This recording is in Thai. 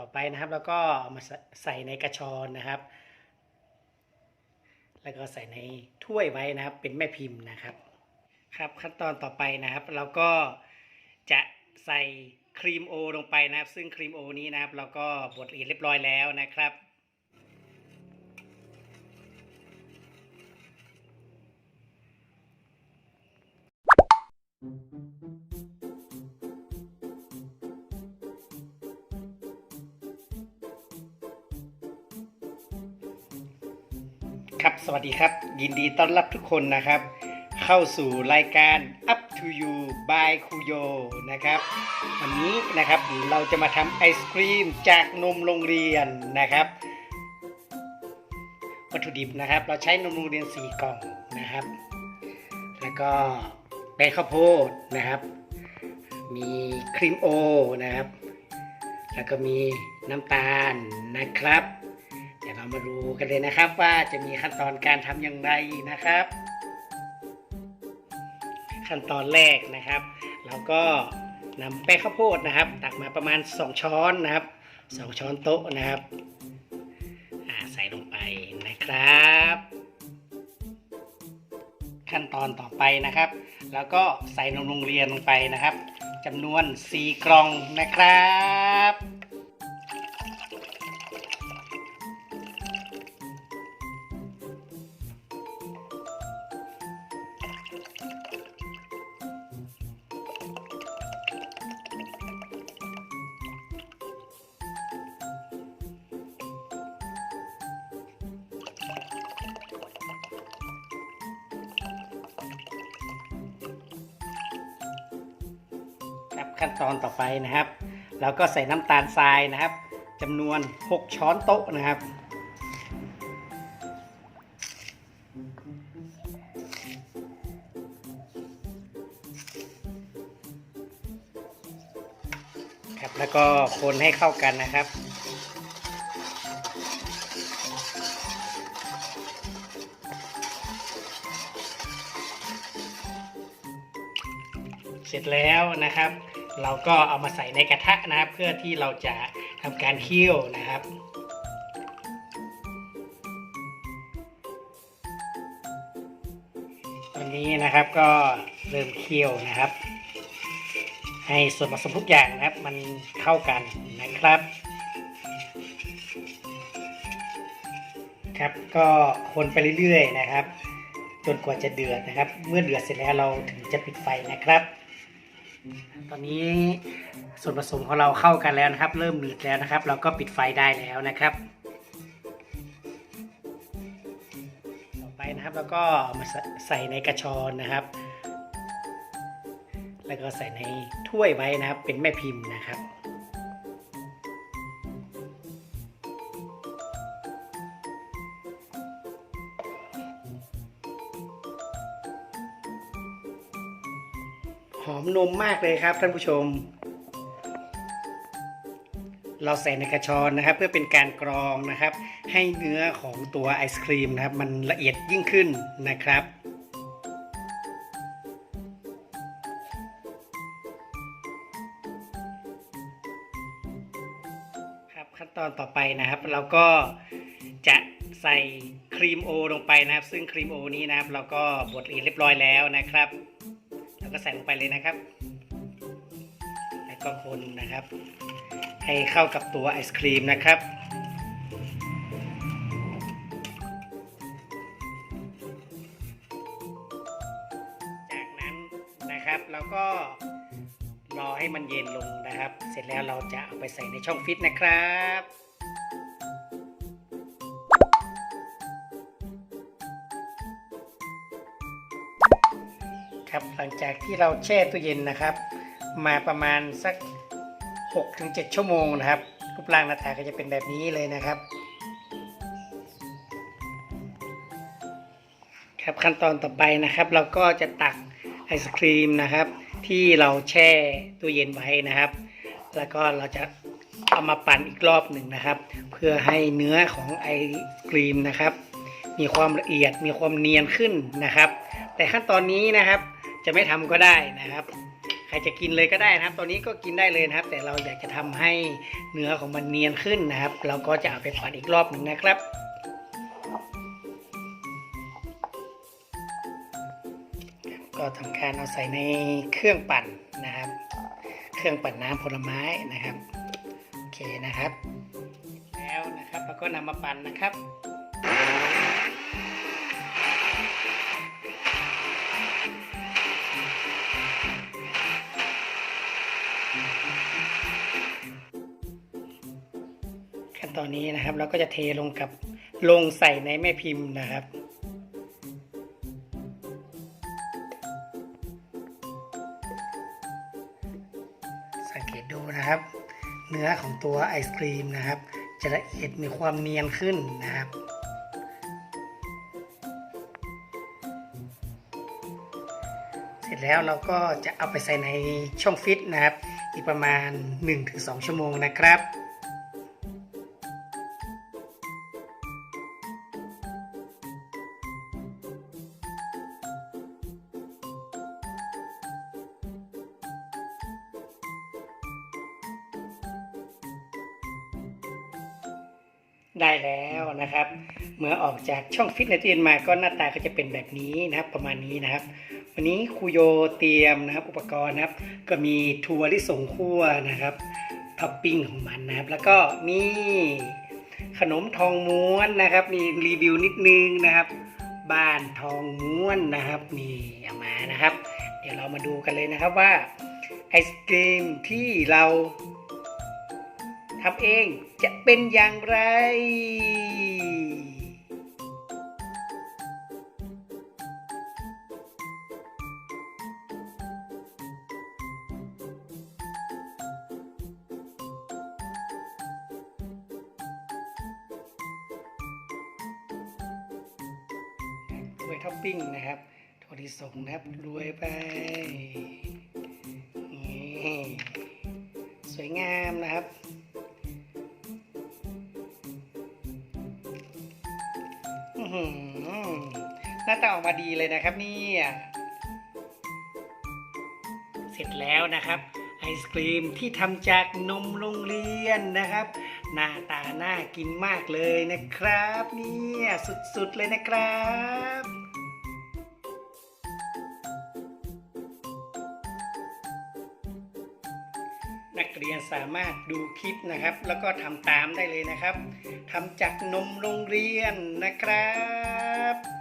ต่อไปนะครับ แล้วก็เอามาใส่ใส่ในกระชอนนะครับ แล้วก็ใส่ในถ้วยไว้นะครับ เป็นแม่พิมพ์นะครับ ครับขั้นตอนต่อไปนะครับ เราก็จะใส่ครีมโอลงไปนะครับ ซึ่งครีมโอนี้นะครับ เราก็บดละเอียดเรียบร้อยแล้วนะครับ ครับ สวัสดีครับ ยินดีต้อนรับทุกคนนะครับ เข้าสู่รายการ Up to You by Kuyo นะครับ วันนี้นะครับเราจะมาทำไอศครีมจากนมโรงเรียนนะครับ วัตถุดิบนะครับ เราใช้นมโรงเรียน 4 กล่องนะครับ แล้วก็แป้งข้าวโพดนะครับ มีครีมโอนะครับ แล้วก็มีน้ำตาลนะครับ ดี๋ยวเรามาดูกันเลยนะครับ ว่าจะมีขั้นตอนการทำอย่างไรนะครับ ขั้นตอนแรกนะครับ เราก็นำแป้งข้าวโพดนะครับ ตักมาประมาณ 2 ช้อนนะครับ 2 ช้อนโต๊ะนะครับใส่ลงไปนะครับ ขั้นตอนต่อไปนะครับ แล้วก็ใส่นมโรงเรียนลงไปนะครับจำนวน 4 กล่องนะครับ ขั้นตอนต่อไปนะครับ เราก็ใส่น้ำตาลทรายนะครับจำนวน 6 ช้อนโต๊ะนะครับ ครับแล้วก็คนให้เข้ากันนะครับเสร็จแล้วนะครับ เราก็เอามาใส่ในกระทะนะครับ เพื่อที่เราจะทำการเคี่ยวนะครับตอนนี้นะครับก็เริ่มเคี่ยวนะครับ ให้ส่วนผสมทุกอย่างนะครับ มันเข้ากันนะครับครับก็คนไปเรื่อยๆนะครับ จนกว่าจะเดือดนะครับ เมื่อเดือดเสร็จแล้วเราถึงจะปิดไฟนะครับ ตอนนี้ส่วนผสมของเราเข้ากันแล้วนะครับ เริ่มหนืดแล้วนะครับ เราก็ปิดไฟได้แล้วนะครับ ต่อไปนะครับเราก็มาใส่ในกระชอนนะครับ แล้วก็ใส่ในถ้วยไว้นะครับ เป็นแม่พิมพ์นะครับ หอมนมมากเลยครับท่านผู้ชม เราใส่ในกระชอนนะครับ เพื่อเป็นการกรองนะครับ ให้เนื้อของตัวไอศครีมนะครับ มันละเอียดยิ่งขึ้นนะครับครับขั้นตอนต่อไปนะครับเราก็จะใส่ครีมโอลงไปนะครับ ซึ่งครีมโอนี้นะครับ เราก็บดละเอียดเรียบร้อยแล้วนะครับ แล้วก็ใส่ลงไปเลยนะครับ แล้วก็คนนะครับ ให้เข้ากับตัวไอศครีมนะครับจากนั้นนะครับเราก็รอให้มันเย็นลงนะครับ เสร็จแล้วเราจะเอาไปใส่ในช่องฟิตนะครับ ครับหลังจากที่เราแช่ตู้เย็นนะครับ มาประมาณสัก 6-7 ชั่วโมงนะครับรูปร่างหน้าตาก็จะเป็นแบบนี้เลยนะครับ ครับขั้นตอนต่อไปนะครับ เราก็จะตักไอศครีมนะครับ ที่เราแช่ตู้เย็นไว้นะครับ แล้วก็เราจะเอามาปั่นอีกรอบหนึ่งนะครับ เพื่อให้เนื้อของไอศครีมนะครับ มีความละเอียดมีความเนียนขึ้นนะครับ แต่ขั้นตอนนี้นะครับ จะไม่ทำก็ได้นะครับ ใครจะกินเลยก็ได้นะครับตัวนี้ก็กินได้เลยนะครับ แต่เราอยากจะทำให้เนื้อของมันเนียนขึ้นนะครับ เราก็จะเอาไปผัดอีกรอบหนึ่งนะครับก็ทำการเอาใส่ในเครื่องปั่นนะครับ เครื่องปั่นน้ำผลไม้นะครับ โอเคนะครับ แล้วนะครับเราก็นำมาปั่นนะครับ นี้นะครับ เราก็จะเทลงกับลงใส่ในแม่พิมพ์นะครับ สังเกตดูนะครับ เนื้อของตัวไอศครีมนะครับ จะละเอียดมีความเนียนขึ้นนะครับเสร็จแล้วเราก็จะเอาไปใส่ในช่องฟิตนะครับ อีกประมาณ 1-2 ชั่วโมงนะครับ ได้แล้วนะครับ เมื่อออกจากช่องฟิตในตู้เย็นมาก็หน้าตาก็จะเป็นแบบนี้นะครับประมาณนี้นะครับ วันนี้ครูโยเตรียมนะครับอุปกรณ์นะครับ ก็มีถั่วลิสงคั่วนะครับท็อปปิ้งของมันนะครับ แล้วก็มีขนมทองม้วนนะครับ มีรีวิวนิดนึงนะครับ บ้านทองม้วนนะครับนี่เอามานะครับ เดี๋ยวเรามาดูกันเลยนะครับว่าไอศกรีมที่เราทำเอง จะเป็นอย่างไรถ้วยท็อปปิ้งนะครับถั่วลิสงนะครับรวยไปนี่สวยงามนะครับ หน้าตาออกมาดีเลยนะครับเนี่ยเสร็จแล้วนะครับ ไอศกรีมที่ทำจากนมโรงเรียนนะครับ หน้าตาน่ากินมากเลยนะครับ เนี่ยสุดๆเลยนะครับ เรียนสามารถดูคลิปนะครับ แล้วก็ทำตามได้เลยนะครับทำจากนมโรงเรียนนะครับ